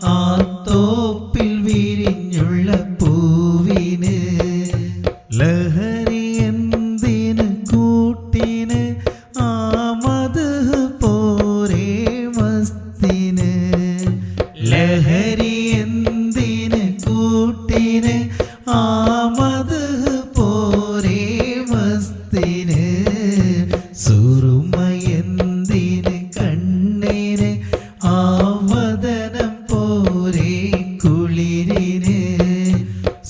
പൂഷണ്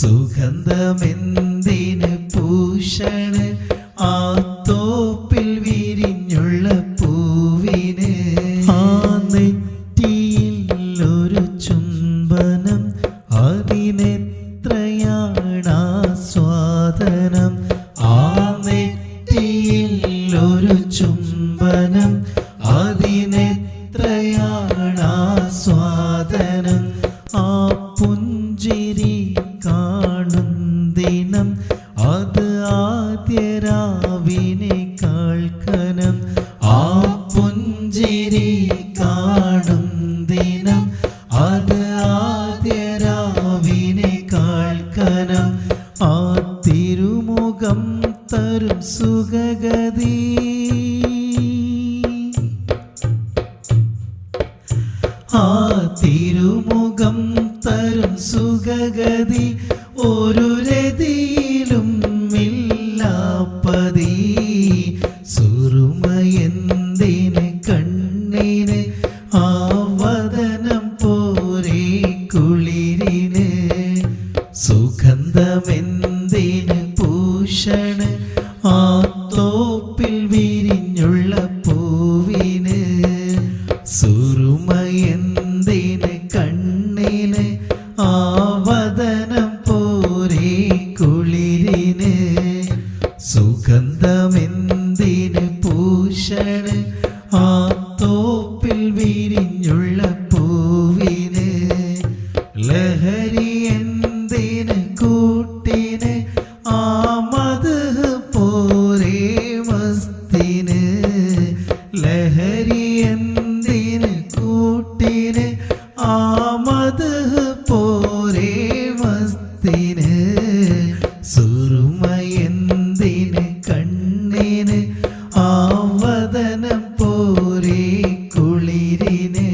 സുഗന്ധമെന്തിന് പൂഷണ് ആ തോപ്പിൽ വിരിഞ്ഞുള്ള പൂവിന് ആ നെറ്റിയിൽ ഒരു ചുംബനം. അതിനെത്രയാണ് ആസ്വാദനം ആ നെറ്റിയിൽ ഒരു ചുംബനം. അതിനെത്രയാണ് ആസ്വാദനം ദിനം അത് ആദ്യ കനം ആ പുഞ്ചിരി കാണും ദിനം. അത് ആദ്യ രാവിനേക്കാൾ കനം ആ തിരുമുഖം തരും സുഖഗതി ആ തിരുമുഖം തരും സുഖഗതി ഒരു ഇല്ലാപ്പതി സുറുമയെന്തിന് കണ്ണിന് ആവതനം പോരേ കുളിരിന് സുഗന്ധമെന്തിന് പൂഷണ് ആ പൂഷണ് ആ തോപ്പിൽ വിരിഞ്ഞുള്ള പൂവിന് ലഹരി എന്തിന് കൂട്ടിന്? ആമത് പോരേ മസ്തിന് ലഹരി എന്തിന് കൂട്ടിന്? ആമത് കുളിരിന്